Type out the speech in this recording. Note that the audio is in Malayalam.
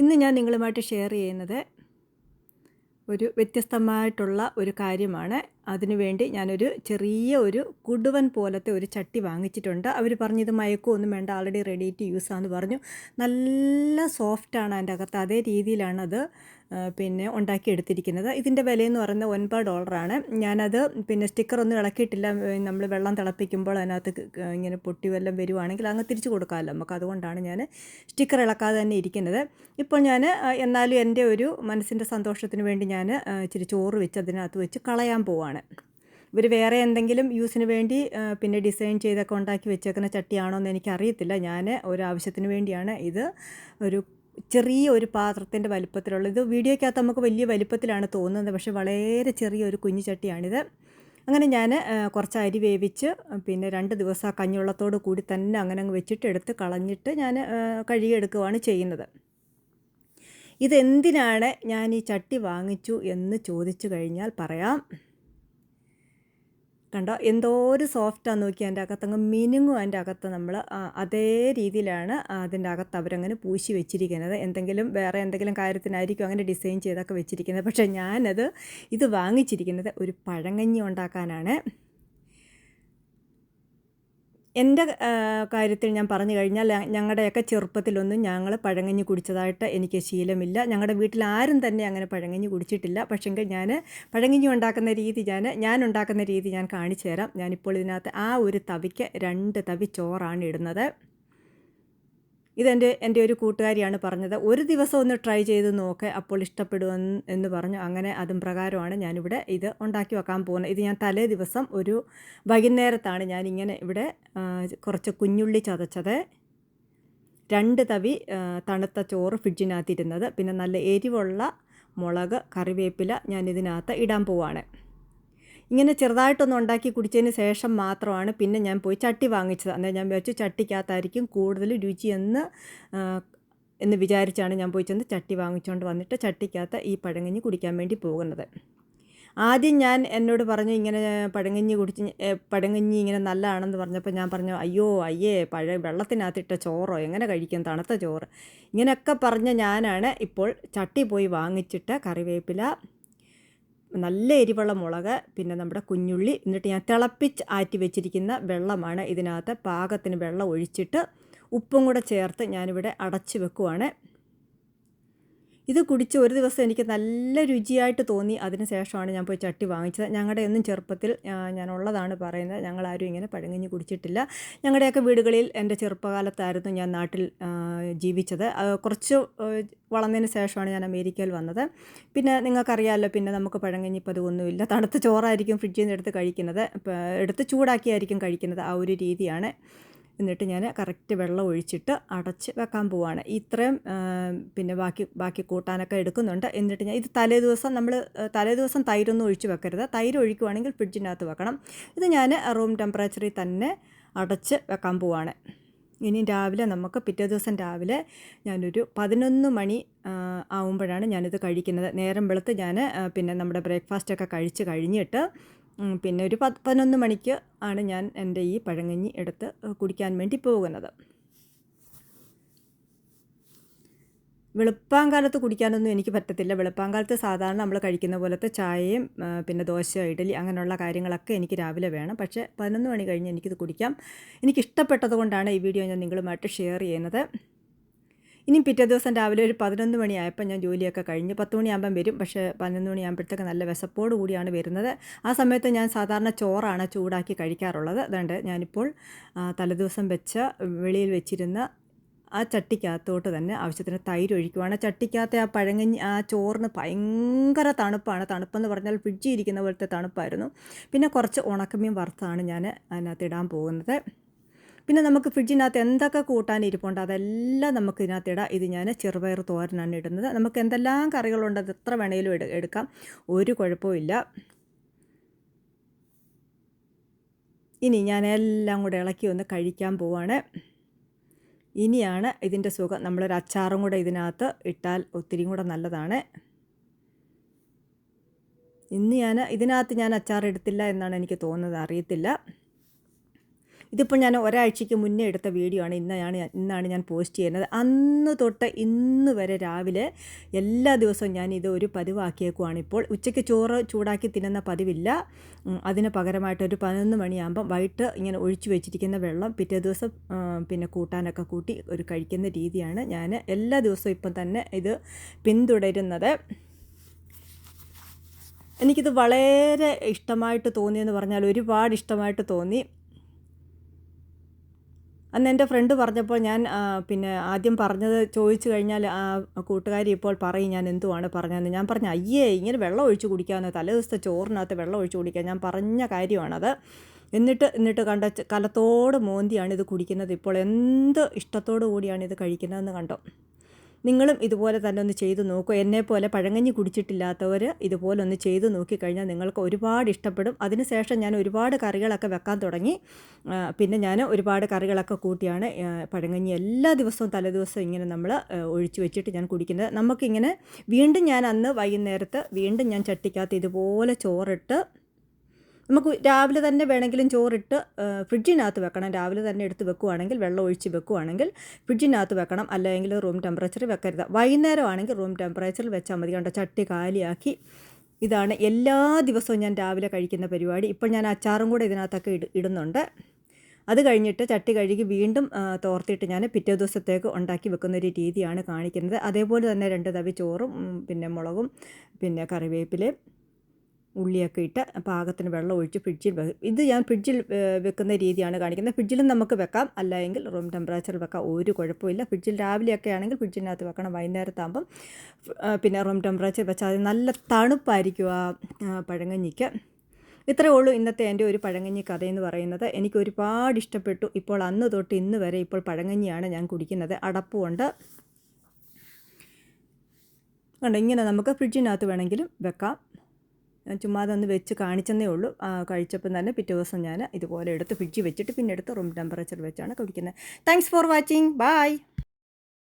ഇന്ന് ഞാൻ നിങ്ങളുമായിട്ട് ഷെയർ ചെയ്യുന്നത് ഒരു വ്യത്യസ്തമായിട്ടുള്ള ഒരു കാര്യമാണ്. അതിനുവേണ്ടി ഞാനൊരു ചെറിയ ഒരു കുടുവൻ പോലത്തെ ഒരു ചട്ടി വാങ്ങിച്ചിട്ടുണ്ട്. അവർ പറഞ്ഞു ഇത് മയക്കുമൊന്നും വേണ്ട ആൾറെഡി റെഡി ടു യൂസ് ആണെന്ന് പറഞ്ഞു. നല്ല സോഫ്റ്റാണ് അതിന്റെ അകത്ത് അതേ രീതിയിലാണത് പിന്നെ ഉണ്ടാക്കിയെടുത്തിരിക്കുന്നത്. ഇതിന്റെ വിലയെന്ന് പറയുന്നത് ഒൻപത് ഡോളറാണ് ഞാനത് പിന്നെ സ്റ്റിക്കറൊന്നും ഇളക്കിയിട്ടില്ല. നമ്മൾ വെള്ളം തിളപ്പിക്കുമ്പോൾ അതിനകത്ത് ഇങ്ങനെ പൊട്ടി വല്ലതും വരുവാണെങ്കിൽ അങ്ങ് തിരിച്ചു കൊടുക്കാമല്ലോ. നമുക്ക് അതുകൊണ്ടാണ് ഞാൻ സ്റ്റിക്കർ ഇളക്കാതെ തന്നെ ഇരിക്കുന്നത്. ഇപ്പോൾ ഞാൻ എന്നാലും എന്റെ ഒരു മനസ്സിന്റെ സന്തോഷത്തിന് വേണ്ടി ഞാൻ ഇച്ചിരി ചോറ് വെച്ച് അതിനകത്ത് വെച്ച് കളയാൻ പോവാണ്. ഇവർ വേറെ എന്തെങ്കിലും യൂസിന് വേണ്ടി പിന്നെ ഡിസൈൻ ചെയ്തൊക്കെ ഉണ്ടാക്കി വെച്ചേക്കുന്ന ചട്ടിയാണോ എന്ന് എനിക്കറിയത്തില്ല. ഞാൻ ഒരു ആവശ്യത്തിന് വേണ്ടിയാണ് ഇത് ഒരു ചെറിയ ഒരു പാത്രത്തിന്റെ വലിപ്പത്തിലുള്ള ഇത് വീഡിയോയ്ക്കകത്ത് നമുക്ക് വലിയ വലിപ്പത്തിലാണ് തോന്നുന്നത് പക്ഷേ വളരെ ചെറിയ ഒരു കുഞ്ഞു ചട്ടിയാണിത്. അങ്ങനെ ഞാൻ കുറച്ച് അരി വേവിച്ച് പിന്നെ രണ്ട് ദിവസം ആ കഞ്ഞുള്ളത്തോട് കൂടി തന്നെ അങ്ങനെ അങ്ങ് വെച്ചിട്ട് എടുത്ത് കളഞ്ഞിട്ട് ഞാൻ കഴുകിയെടുക്കുകയാണ് ചെയ്യുന്നത്. ഇതെന്തിനാണ് ഞാൻ ഈ ചട്ടി വാങ്ങിച്ചു എന്ന് ചോദിച്ചു കഴിഞ്ഞാൽ പറയാം. കണ്ടോ? എന്തോ ഒരു സോഫ്റ്റാന്ന് നോക്കി അതിന്റെ അകത്തങ്ങ് മിനുങ്ങും അതിന്റെ അകത്ത് നമ്മൾ അതേ രീതിയിലാണ് അതിന്റെ അകത്ത് അവരങ്ങനെ പൂശി വെച്ചിരിക്കുന്നത്. എന്തെങ്കിലും വേറെ എന്തെങ്കിലും കാര്യത്തിനായിരിക്കും അങ്ങനെ ഡിസൈൻ ചെയ്തൊക്കെ വെച്ചിരിക്കുന്നത്. പക്ഷേ ഞാനത് ഇത് വാങ്ങിച്ചിരിക്കുന്നത് ഒരു പഴങ്കഞ്ഞി ഉണ്ടാക്കാനാണ്. എന്റെ കാര്യത്തിൽ ഞാൻ പറഞ്ഞു കഴിഞ്ഞാൽ ഞങ്ങളുടെയൊക്കെ ചെറുപ്പത്തിലൊന്നും ഞങ്ങൾ പഴങ്ങഞ്ഞി കുടിച്ചതായിട്ട് എനിക്ക് ശീലമില്ല. ഞങ്ങളുടെ വീട്ടിൽ ആരും തന്നെ അങ്ങനെ പഴങ്ങഞ്ഞി കുടിച്ചിട്ടില്ല. പക്ഷെങ്കിൽ ഞാൻ പഴങ്ങഞ്ഞി ഉണ്ടാക്കുന്ന രീതി ഞാൻ ഞാൻ ഉണ്ടാക്കുന്ന രീതി ഞാൻ കാണിച്ചു തരാം ഞാനിപ്പോൾ ഇതിനകത്ത് ആ ഒരു തവിക്ക് രണ്ട് തവി ചോറാണ് ഇടുന്നത്. ഇതെന്റെ എന്റെ ഒരു കൂട്ടുകാരിയാണ് പറഞ്ഞത്. ഒരു ദിവസം ഒന്ന് ട്രൈ ചെയ്ത് നോക്ക് അപ്പോൾ ഇഷ്ടപ്പെടുമെന്ന് എന്ന് പറഞ്ഞു. അങ്ങനെ അതും പ്രകാരമാണ് ഞാനിവിടെ ഇത് ഉണ്ടാക്കി വെക്കാൻ പോകുന്നത്. ഇത് ഞാൻ തലേ ദിവസം ഒരു വൈകുന്നേരത്താണ് ഞാനിങ്ങനെ ഇവിടെ കുറച്ച് കുഞ്ഞുള്ളി ചതച്ചത്. രണ്ട് തവി തണുത്ത ചോറ് ഫ്രിഡ്ജിനകത്തിരുന്നത്. പിന്നെ നല്ല എരിവുള്ള മുളക് കറിവേപ്പില ഞാൻ ഇതിനകത്ത് ഇടാൻ പോവാണ്. ഇങ്ങനെ ചെറുതായിട്ടൊന്ന് ഉണ്ടാക്കി കുടിച്ചതിന് ശേഷം മാത്രമാണ് പിന്നെ ഞാൻ പോയി ചട്ടി വാങ്ങിച്ചത്. അന്നേരം ഞാൻ വിചാരിച്ചു ചട്ടിക്കകത്തായിരിക്കും കൂടുതൽ രുചി എന്ന് എന്ന് വിചാരിച്ചാണ് ഞാൻ പോയി ചെന്ന് ചട്ടി വാങ്ങിച്ചുകൊണ്ട് വന്നിട്ട് ചട്ടിക്കകത്ത് ഈ പഴങ്കഞ്ഞി കുടിക്കാൻ വേണ്ടി പോകുന്നത്. ആദ്യം ഞാൻ എന്നോട് പറഞ്ഞു ഇങ്ങനെ പഴങ്കഞ്ഞി കുടിച്ച് ഏ, പഴങ്കഞ്ഞി ഇങ്ങനെ നല്ലതാണെന്ന് പറഞ്ഞപ്പോൾ ഞാൻ പറഞ്ഞു അയ്യോ അയ്യേ പഴ വെള്ളത്തിനകത്തിട്ട ചോറോ? എങ്ങനെ കഴിക്കും തണുത്ത ചോറ്? ഇങ്ങനെയൊക്കെ പറഞ്ഞ ഞാനാണ് ഇപ്പോൾ ചട്ടി പോയി വാങ്ങിച്ചിട്ട് കറിവേപ്പില നല്ല എരിവുള്ള മുളക് പിന്നെ നമ്മുടെ കുഞ്ഞുള്ളി എന്നിട്ട് ഞാൻ തിളപ്പിച്ച് ആറ്റി വെച്ചിരിക്കുന്ന വെള്ളമാണ് ഇതിനകത്ത് പാകത്തിന് വെള്ളം ഒഴിച്ചിട്ട് ഉപ്പും കൂടെ ചേർത്ത് ഞാനിവിടെ അടച്ചു വെക്കുവാണ്. ഇത് കുടിച്ച് ഒരു ദിവസം എനിക്ക് നല്ല രുചിയായിട്ട് തോന്നി. അതിന് ശേഷമാണ് ഞാൻ പോയി ചട്ടി വാങ്ങിച്ചത്. ഞങ്ങളുടെ ഒന്നും ചെറുപ്പത്തിൽ ഞാനുള്ളതാണ് പറയുന്നത്. ഞങ്ങളാരും ഇങ്ങനെ പഴങ്കഞ്ഞി കുടിച്ചിട്ടില്ല. ഞങ്ങളുടെയൊക്കെ വീടുകളിൽ എന്റെ ചെറുപ്പകാലത്തായിരുന്നു ഞാൻ നാട്ടിൽ ജീവിച്ചത്. കുറച്ച് വളർന്നതിന് ശേഷമാണ് ഞാൻ അമേരിക്കയിൽ വന്നത്. പിന്നെ നിങ്ങൾക്കറിയാമല്ലോ പിന്നെ നമുക്ക് പഴങ്കഞ്ഞി പതിവൊന്നുമില്ല തണുത്ത ചോറായിരിക്കും ഫ്രിഡ്ജിൽ നിന്ന് എടുത്ത് കഴിക്കുന്നത് എടുത്ത് ചൂടാക്കിയായിരിക്കും കഴിക്കുന്നത് ആ ഒരു രീതിയാണ്. എന്നിട്ട് ഞാൻ കറക്റ്റ് വെള്ളം ഒഴിച്ചിട്ട് അടച്ച് വെക്കാൻ പോവാണ്. ഇത്രയും പിന്നെ ബാക്കി ബാക്കി കൂട്ടാനൊക്കെ എടുക്കുന്നുണ്ട്. എന്നിട്ട് ഞാൻ ഇത് തലേ ദിവസം നമ്മൾ തലേ ദിവസം തൈരൊന്നും ഒഴിച്ച് വെക്കരുത്. തൈര് ഒഴിക്കുവാണെങ്കിൽ ഫ്രിഡ്ജിനകത്ത് വെക്കണം. ഇത് ഞാൻ റൂം ടെമ്പറേച്ചറിൽ തന്നെ അടച്ച് വെക്കാൻ പോവാണ്. ഇനി രാവിലെ നമുക്ക് പിറ്റേ ദിവസം രാവിലെ ഞാനൊരു പതിനൊന്ന് മണി ആവുമ്പോഴാണ് ഞാനിത് കഴിക്കുന്നത്. നേരം വെളുത്ത് ഞാൻ പിന്നെ നമ്മുടെ ബ്രേക്ക്ഫാസ്റ്റൊക്കെ കഴിച്ച് കഴിഞ്ഞിട്ട് പിന്നെ ഒരു പത്ത് പതിനൊന്ന് മണിക്ക് ആണ് ഞാൻ എന്റെ ഈ പഴങ്ങഞ്ഞി എടുത്ത് കുടിക്കാൻ വേണ്ടി പോകുന്നത്. വെളുപ്പാങ്കാലത്ത് കുടിക്കാനൊന്നും എനിക്ക് പറ്റത്തില്ല. വെളുപ്പാങ്കാലത്ത് സാധാരണ നമ്മൾ കഴിക്കുന്ന പോലത്തെ ചായയും പിന്നെ ദോശ ഇഡലി അങ്ങനെയുള്ള കാര്യങ്ങളൊക്കെ എനിക്ക് രാവിലെ വേണം. പക്ഷേ പതിനൊന്ന് മണി കഴിഞ്ഞ് എനിക്കിത് കുടിക്കാം. എനിക്ക് ഇഷ്ടപ്പെട്ടതുകൊണ്ടാണ് ഈ വീഡിയോ ഞാൻ നിങ്ങളുമായിട്ട് ഷെയർ ചെയ്യുന്നത്. ഇനി പിറ്റേ ദിവസം രാവിലെ ഒരു പതിനൊന്ന് മണിയായപ്പോൾ ഞാൻ ജോലിയൊക്കെ കഴിഞ്ഞ് പത്ത് മണിയാകുമ്പം വരും. പക്ഷേ പതിനൊന്ന് മണിയാകുമ്പോഴത്തേക്ക് നല്ല വിശപ്പോട് കൂടിയാണ് വരുന്നത്. ആ സമയത്ത് ഞാൻ സാധാരണ ചോറാണ് ചൂടാക്കി കഴിക്കാറുള്ളത്. അതുകൊണ്ട് ഞാനിപ്പോൾ തലേദിവസം വെച്ച വെളിയിൽ വെച്ചിരുന്ന ആ ചട്ടിക്കകത്തോട്ട് തന്നെ ആവശ്യത്തിന് തൈര് ഒഴിക്കുവാണ്. ചട്ടിക്കകത്തെ ആ പഴങ്ങഞ്ഞി ആ ചോറിന് ഭയങ്കര തണുപ്പാണ്. തണുപ്പെന്ന് പറഞ്ഞാൽ ഫ്രിഡ്ജിൽ ഇരിക്കുന്ന പോലത്തെ തണുപ്പായിരുന്നു. പിന്നെ കുറച്ച് ഉണക്കമീൻ വറുത്താണ് ഞാൻ അതിനകത്ത് ഇടാൻ പോകുന്നത്. പിന്നെ നമുക്ക് ഫ്രിഡ്ജിനകത്ത് എന്തൊക്കെ കൂട്ടാൻ ഇരിപ്പുണ്ട് അതെല്ലാം നമുക്ക് ഇതിനകത്ത് ഇടാം. ഇത് ഞാൻ ചെറുപയർ തോരനാണ് ഇടുന്നത്. നമുക്ക് എന്തെല്ലാം കറികളുണ്ട് അത് എത്ര വേണേലും എടു എടുക്കാം. ഒരു കുഴപ്പമില്ല ഇനി ഞാൻ എല്ലാം കൂടെ ഇളക്കി ഒന്ന് കഴിക്കാൻ പോവാണ്. ഇനിയാണ് ഇതിന്റെ സുഖം. നമ്മളൊരു അച്ചാറും കൂടെ ഇതിനകത്ത് ഇട്ടാൽ ഒത്തിരി കൂടെ നല്ലതാണ്. ഇന്ന് ഞാൻ ഇതിനകത്ത് ഞാൻ അച്ചാർ എടുത്തില്ല എന്നാണ് എനിക്ക് തോന്നുന്നത്. അറിയത്തില്ല. ഇതിപ്പോൾ ഞാൻ ഒരാഴ്ചയ്ക്ക് മുന്നേ എടുത്ത വീഡിയോ ആണ്. ഇന്നാണ് ഇന്നാണ് ഞാൻ പോസ്റ്റ് ചെയ്യുന്നത്. അന്ന് തൊട്ട് ഇന്ന് വരെ രാവിലെ എല്ലാ ദിവസവും ഞാൻ ഇത് ഒരു പതിവാക്കിയേക്കുവാണ് ഇപ്പോൾ. ഉച്ചയ്ക്ക് ചോറ് ചൂടാക്കി തിന്നുന്ന പതിവില്ല. അതിന് പകരമായിട്ട് ഒരു പതിനൊന്ന് മണിയാകുമ്പം വൈകിട്ട് ഇങ്ങനെ ഒഴിച്ചു വെച്ചിരിക്കുന്ന വെള്ളം പിറ്റേ ദിവസം പിന്നെ കൂട്ടാനൊക്കെ കൂട്ടി ഒരു കഴിക്കുന്ന രീതിയാണ് ഞാൻ എല്ലാ ദിവസവും ഇപ്പം തന്നെ ഇത് പിന്തുടരുന്നത്. എനിക്കിത് വളരെ ഇഷ്ടമായിട്ട് തോന്നിയെന്ന് പറഞ്ഞാൽ ഒരുപാട് ഇഷ്ടമായിട്ട് തോന്നി. അന്ന് എന്റെ ഫ്രണ്ട് പറഞ്ഞപ്പോൾ ഞാൻ പിന്നെ ആദ്യം പറഞ്ഞത് ചോദിച്ചു കഴിഞ്ഞാൽ ആ കൂട്ടുകാരി ഇപ്പോൾ പറയും ഞാൻ എന്തുവാണ് പറഞ്ഞതെന്ന്. ഞാൻ പറഞ്ഞു അയ്യേ ഇങ്ങനെ വെള്ളം ഒഴിച്ച് കുടിക്കാമെന്ന് തലേ ദിവസത്തെ ചോറിനകത്ത് വെള്ളം ഒഴിച്ച് കുടിക്കാൻ ഞാൻ പറഞ്ഞ കാര്യമാണത്. എന്നിട്ട് എന്നിട്ട് കണ്ട കലത്തോട് മോന്തിയാണ് ഇത് കുടിക്കുന്നത്. ഇപ്പോൾ എന്ത് ഇഷ്ടത്തോടു കൂടിയാണ് ഇത് കഴിക്കുന്നതെന്ന് കണ്ടോ? നിങ്ങളും ഇതുപോലെ തന്നെ ഒന്ന് ചെയ്തു നോക്കൂ. എന്നെപ്പോലെ പഴങ്ങഞ്ഞി കുടിച്ചിട്ടില്ലാത്തവർ ഇതുപോലെ ഒന്ന് ചെയ്തു നോക്കിക്കഴിഞ്ഞാൽ നിങ്ങൾക്ക് ഒരുപാട് ഇഷ്ടപ്പെടും. അതിനുശേഷം ഞാൻ ഒരുപാട് കറികളൊക്കെ വെക്കാൻ തുടങ്ങി. പിന്നെ ഞാൻ ഒരുപാട് കറികളൊക്കെ കൂട്ടിയാണ് പഴങ്ങഞ്ഞി എല്ലാ ദിവസവും തലേദിവസവും ഇങ്ങനെ നമ്മൾ ഒഴിച്ചു വെച്ചിട്ട് ഞാൻ കുടിക്കുന്നത്. നമുക്കിങ്ങനെ വീണ്ടും ഞാൻ അന്ന് വൈകുന്നേരത്ത് വീണ്ടും ഞാൻ ചട്ടിക്കകത്ത് ഇതുപോലെ ചോറിട്ട് നമുക്ക് രാവിലെ തന്നെ വേണമെങ്കിലും ചോറിട്ട് ഫ്രിഡ്ജിനകത്ത് വെക്കണം. രാവിലെ തന്നെ എടുത്ത് വെക്കുവാണെങ്കിൽ വെള്ളം ഒഴിച്ച് വെക്കുവാണെങ്കിൽ ഫ്രിഡ്ജിനകത്ത് വെക്കണം. അല്ലെങ്കിൽ റൂം ടെമ്പറേച്ചറിൽ വെക്കരുത്. വൈകുന്നേരം ആണെങ്കിൽ റൂം ടെമ്പറേച്ചറിൽ വെച്ചാൽ മതി. കണ്ടോ? ചട്ടി കാലിയാക്കി. ഇതാണ് എല്ലാ ദിവസവും ഞാൻ രാവിലെ കഴിക്കുന്ന പരിപാടി. ഇപ്പോൾ ഞാൻ അച്ചാറും കൂടെ ഇതിനകത്തൊക്കെ ഇട ഇടുന്നുണ്ട്. അത് കഴിഞ്ഞിട്ട് ചട്ടി കഴുകി വീണ്ടും തോർത്തിട്ട് ഞാൻ പിറ്റേ ദിവസത്തേക്ക് ഉണ്ടാക്കി വെക്കുന്ന ഒരു രീതിയാണ് കാണിക്കുന്നത്. അതേപോലെ തന്നെ രണ്ട് തവി ചോറും പിന്നെ മുളകും പിന്നെ കറിവേപ്പിലയും ഉള്ളിയൊക്കെ ഇട്ട് പാകത്തിന് വെള്ളം ഒഴിച്ച് ഫ്രിഡ്ജിൽ വെക്കും ഇത് ഞാൻ ഫ്രിഡ്ജിൽ വെക്കുന്ന രീതിയാണ് കാണിക്കുന്നത്. ഫ്രിഡ്ജിലും നമുക്ക് വെക്കാം. അല്ലെങ്കിൽ റൂം ടെമ്പറേച്ചറിൽ വെക്കാം. ഒരു കുഴപ്പമില്ല. ഫ്രിഡ്ജിൽ രാവിലെയൊക്കെ ആണെങ്കിൽ ഫ്രിഡ്ജിനകത്ത് വെക്കണം. വൈകുന്നേരത്താകുമ്പം പിന്നെ റൂം ടെമ്പറേച്ചർ വെച്ചാൽ നല്ല തണുപ്പായിരിക്കും ആ പഴങ്ങഞ്ഞിക്ക്. ഇത്രയേ ഉള്ളൂ ഇന്നത്തെ എന്റെ ഒരു പഴങ്ങഞ്ഞി കഥയെന്ന് പറയുന്നത്. എനിക്ക് ഒരുപാട് ഇഷ്ടപ്പെട്ടു. ഇപ്പോൾ അന്ന് തൊട്ട് ഇന്ന് വരെ ഇപ്പോൾ പഴങ്ങഞ്ഞിയാണ് ഞാൻ കുടിക്കുന്നത്. അടപ്പുമുണ്ട് കണ്ടോ? ഇങ്ങനെ നമുക്ക് ഫ്രിഡ്ജിനകത്ത് വേണമെങ്കിലും വെക്കാം. ഞാൻ അതൊന്ന് വെച്ച് കാണിച്ചെന്നേ ഉള്ളൂ. കഴിച്ചപ്പം തന്നെ പിറ്റേ ദിവസം ഞാൻ ഇതുപോലെ എടുത്ത് ഫ്രിഡ്ജിൽ വെച്ചിട്ട് പിന്നെ എടുത്ത് റൂം ടെമ്പറേച്ചർ വെച്ചാണ് കുടിക്കുന്നത്. Thanks for watching bye